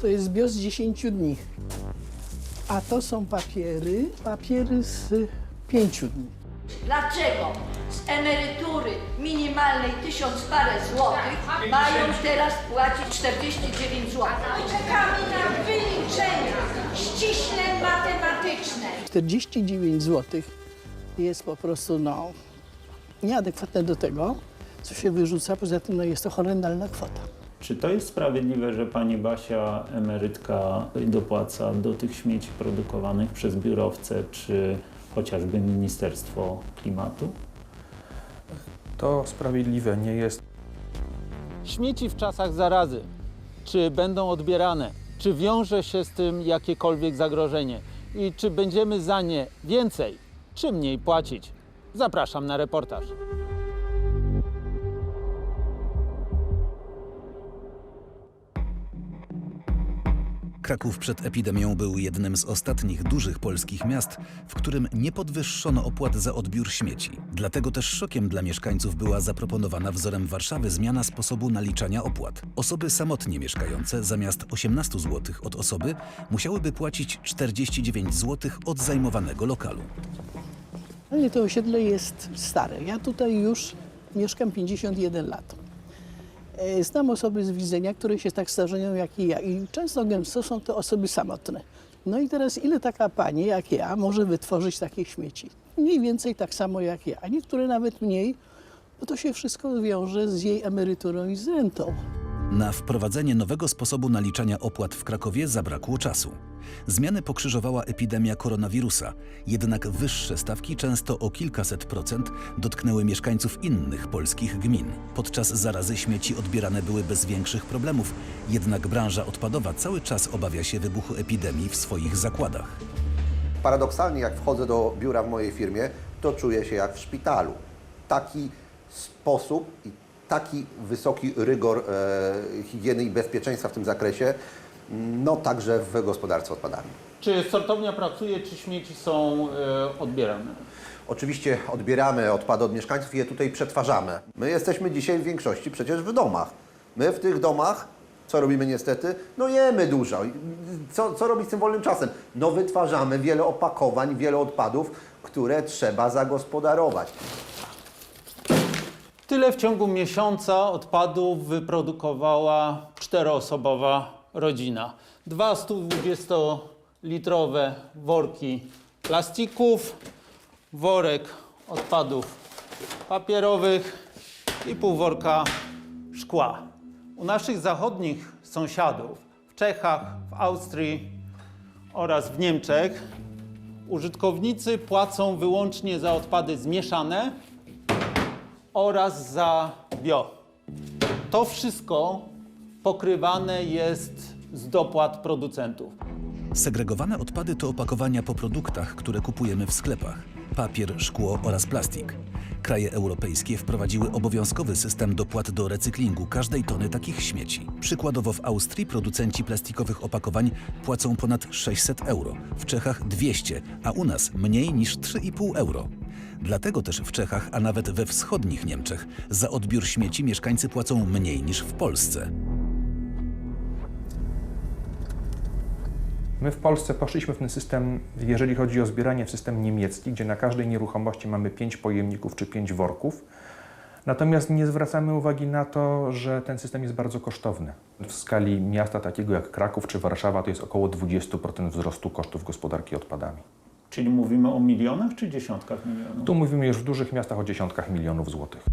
to jest zbior z 10 dni. A to są papiery, papiery z 5 dni. Dlaczego z emerytury minimalnej tysiąc parę złotych mają teraz płacić 49 złotych? Czekamy na wyliczenia ściśle matematyczne. 49 zł jest po prostu no, nieadekwatne do tego, co się wyrzuca. Poza tym no, jest to horrendalna kwota. Czy to jest sprawiedliwe, że pani Basia, emerytka, dopłaca do tych śmieci produkowanych przez biurowce czy chociażby Ministerstwo Klimatu? To sprawiedliwe nie jest. Śmieci w czasach zarazy, czy będą odbierane, czy wiąże się z tym jakiekolwiek zagrożenie i czy będziemy za nie więcej czy mniej płacić? Zapraszam na reportaż. Kraków przed epidemią był jednym z ostatnich dużych polskich miast, w którym nie podwyższono opłat za odbiór śmieci. Dlatego też szokiem dla mieszkańców była zaproponowana wzorem Warszawy zmiana sposobu naliczania opłat. Osoby samotnie mieszkające zamiast 18 zł od osoby musiałyby płacić 49 zł od zajmowanego lokalu. Ale to osiedle jest stare. Ja tutaj już mieszkam 51 lat. E, Znam osoby z widzenia, które się tak starzeją jak i ja i często gęsto są to osoby samotne. No i teraz ile taka pani jak ja może wytworzyć takich śmieci? Mniej więcej tak samo jak ja, a niektóre nawet mniej, bo to się wszystko wiąże z jej emeryturą i z rentą. Na wprowadzenie nowego sposobu naliczania opłat w Krakowie zabrakło czasu. Zmiany pokrzyżowała epidemia koronawirusa, jednak wyższe stawki, często o kilkaset procent, dotknęły mieszkańców innych polskich gmin. Podczas zarazy śmieci odbierane były bez większych problemów, jednak branża odpadowa cały czas obawia się wybuchu epidemii w swoich zakładach. Paradoksalnie, jak wchodzę do biura w mojej firmie, to czuję się jak w szpitalu. Taki sposób i taki wysoki rygor e, higieny i bezpieczeństwa w tym zakresie, no także w gospodarce odpadami. Czy sortownia pracuje, czy śmieci są e, odbierane? Oczywiście odbieramy odpady od mieszkańców i je tutaj przetwarzamy. My jesteśmy dzisiaj w większości przecież w domach. My w tych domach, co robimy niestety? No jemy dużo. Co, co robić z tym wolnym czasem? No wytwarzamy wiele opakowań, wiele odpadów, które trzeba zagospodarować. Tyle w ciągu miesiąca odpadów wyprodukowała czteroosobowa rodzina. Dwa 120-litrowe worki plastików, worek odpadów papierowych i pół worka szkła. U naszych zachodnich sąsiadów w Czechach, w Austrii oraz w Niemczech użytkownicy płacą wyłącznie za odpady zmieszane oraz za bio. To wszystko pokrywane jest z dopłat producentów. Segregowane odpady to opakowania po produktach, które kupujemy w sklepach. Papier, szkło oraz plastik. Kraje europejskie wprowadziły obowiązkowy system dopłat do recyklingu każdej tony takich śmieci. Przykładowo w Austrii producenci plastikowych opakowań płacą ponad 600 euro, w Czechach 200, a u nas mniej niż 3,5 euro. Dlatego też w Czechach, a nawet we wschodnich Niemczech, za odbiór śmieci mieszkańcy płacą mniej niż w Polsce. My w Polsce poszliśmy w ten system, jeżeli chodzi o zbieranie, w system niemiecki, gdzie na każdej nieruchomości mamy pięć pojemników czy pięć worków. Natomiast nie zwracamy uwagi na to, że ten system jest bardzo kosztowny. W skali miasta takiego jak Kraków czy Warszawa to jest około 20% wzrostu kosztów gospodarki odpadami. Czyli mówimy o milionach czy dziesiątkach milionów? Tu mówimy już w dużych miastach o dziesiątkach milionów złotych.